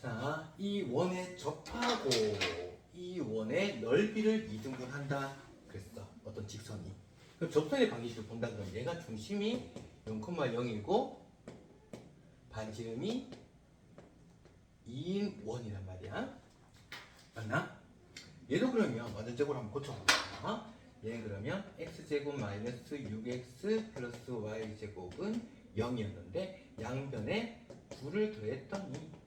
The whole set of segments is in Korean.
자, 이 원에 접하고 이 원의 넓이를 이등분한다. 그랬어. 어떤 직선이. 그럼 접선의 방정식을 본다 그러면 얘가 중심이 0,0이고 반지름이 2인 원이란 말이야. 맞나? 얘도 그러면 완전적으로 한번 고쳐볼까? 얘는 그러면 x제곱 마이너스 6x 플러스 y제곱은 0이었는데 양변에 9를 더했더니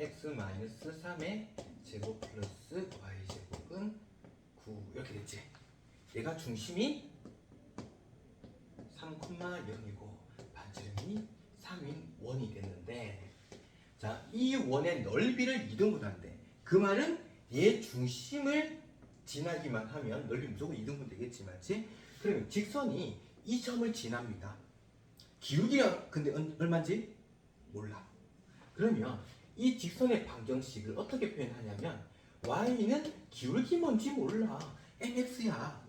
x 마이너스 3의 제곱 플러스 y 제곱은 9 이렇게 됐지. 얘가 중심이 3,0이고 반지름이 3인 원이 됐는데 자, 이 원의 넓이를 2등분 한대. 그 말은 얘 중심을 지나기만 하면 넓이 무조건 2등분 되겠지, 맞지? 그러면 직선이 이 점을 지납니다. 기울기가 근데 얼- 얼마인지 몰라. 그러면 이 직선의 방정식을 어떻게 표현하냐면 y는 기울기 뭔지 몰라. mx야.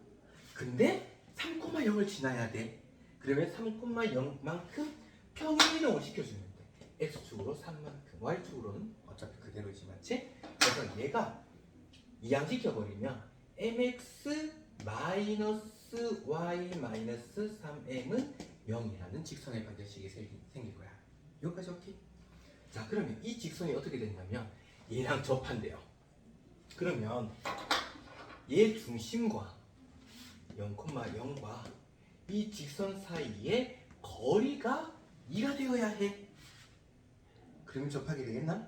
근데 3,0을 지나야 돼. 그러면 3,0만큼 평행이동을 시켜주면 돼. x축으로 3만큼, y축으로는 어차피 그대로지 맞지? 그래서 얘가 이항시켜버리면 mx 마이너스 y 마이너스 3m은 0이라는 직선의 방정식이 생길 거야. 여기까지 오케이? 자 그러면 이 직선이 어떻게 됐냐면 얘랑 접한대요. 그러면 얘 중심과 0,0과 이 직선 사이에 거리가 2가 되어야 해. 그러면 접하게 되겠나?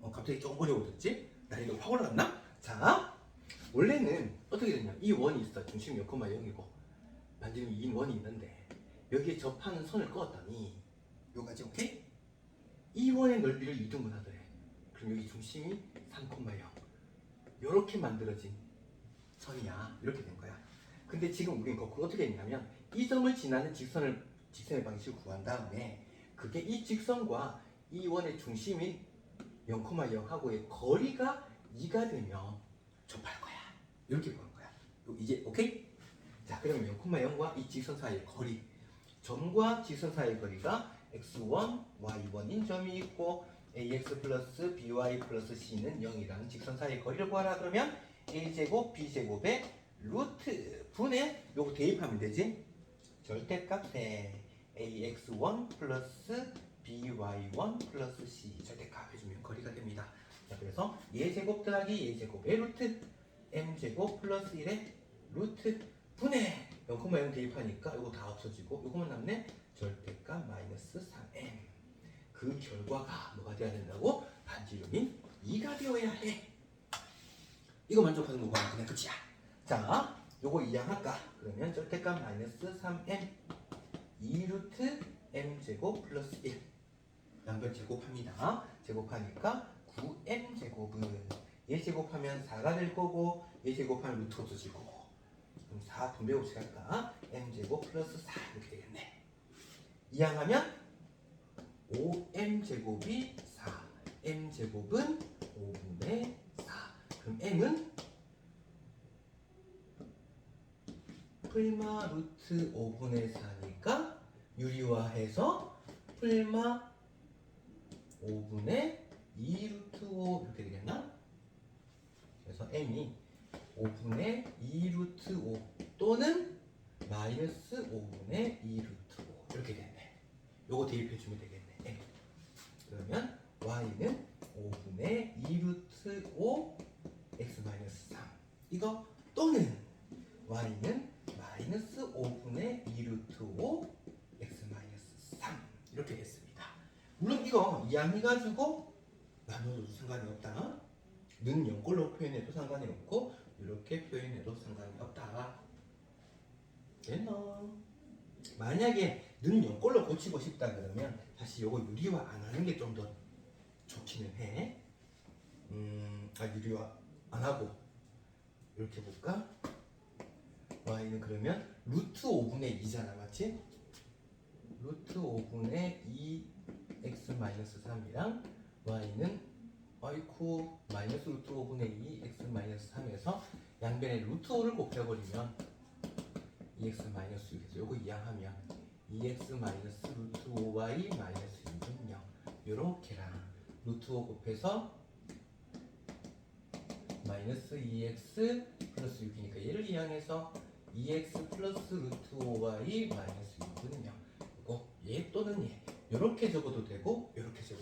어, 갑자기 좀 어려워졌지? 난이도 확 올라갔나? 자, 원래는 어떻게 됐냐? 이 원이 있어. 중심 0,0이고 반지름 2인 원이 있는데 여기에 접하는 선을 그었더니 요까지 오케이? 이 원의 넓이를 2등분 하더래. 그럼 여기 중심이 3,0 요렇게 만들어진 선이야. 이렇게 된 거야. 근데 지금 우린 거꾸로 어떻게 했냐면 이 점을 지나는 직선을 직선의 방식을 구한 다음에 그게 이 직선과 이 원의 중심인 0,0하고의 거리가 2가 되면 접할 거야. 이렇게 보는 거야. 요- 이제 오케이? 자, 그러면 0,0과 이 직선 사이의 거리 점과 직선 사이의 거리가 x1, y1인 점이 있고 ax 플러스 by 플러스 c는 0이라는 직선 사이의 거리를 구하라 그러면 a제곱 b제곱의 루트 분의 요거 대입하면 되지? 절대값 대 ax1 플러스 by1 플러스 c 절대값 해주면 거리가 됩니다. 자, 그래서 예제곱 더하기 예제곱의 루트 m제곱 플러스 1의 루트 분의 0,0 대입하니까 이거 다 없어지고 이거만 남네 절대값 마이너스 3m 그 결과가 뭐가 돼야 된다고? 반지름이 2가 되어야 해. 이거 만족하는 거가 그냥 끝이야. 자 요거 이항할까? 그러면 절대값 마이너스 3m 2루트 m제곱 플러스 1 양변 제곱합니다. 제곱하니까 9m 제곱은 얘 제곱하면 4가 될 거고 얘 제곱하면 루트 없어질 거고 그럼 4 분배 없이 갈까? m제곱 플러스 4 이렇게 되겠네 이항하면 5m제곱이 4 m제곱은 5분의 4 그럼 m은 풀마 루트 5분의 4니까 유리화해서 풀마 5분의 2 루트 5 이렇게 되겠나? 그래서 m이 5분의 2 루트 5 또는 마이너스 5분의 2 루트 5 이렇게 됐네. 요거 대입해주면 되겠네. 그러면 y는 5분의 2 루트 5 x 마이너스 3 이거 또는 y는 마이너스 5분의 2 루트 5 x 마이너스 3 이렇게 됐습니다. 물론 이거 이항해가지고 나눠도 상관이 없다. 는 영꼴로 표현해도 상관이 없고 이렇게 표현해도 상관이 없다. 됐나? 만약에 는 영꼴로 고치고 싶다 그러면 사실 요거 유리화 안 하는 게 좀 더 좋기는 해. 음, 아 유리화 안 하고 이렇게 볼까? y는 그러면 루트 5분의 2잖아, 맞지? 루트 5분의 2 x 마이너스 3이랑 y는 아이쿠 마이너스 루트 5분의 2 x 마이너스 3에서 양변에 루트 5를 곱해버리면 2x 마이너스 6에서 요거 이항하면 2x 마이너스 루트 5y 마이너스 6은 0 요렇게랑 루트 5 곱해서 마이너스 2x 플러스 6이니까 얘를 이항해서 2x 플러스 루트 5y 마이너스 6이거든요. 이거 얘 또는 얘. 요렇게 적어도 되고 요렇게 적어도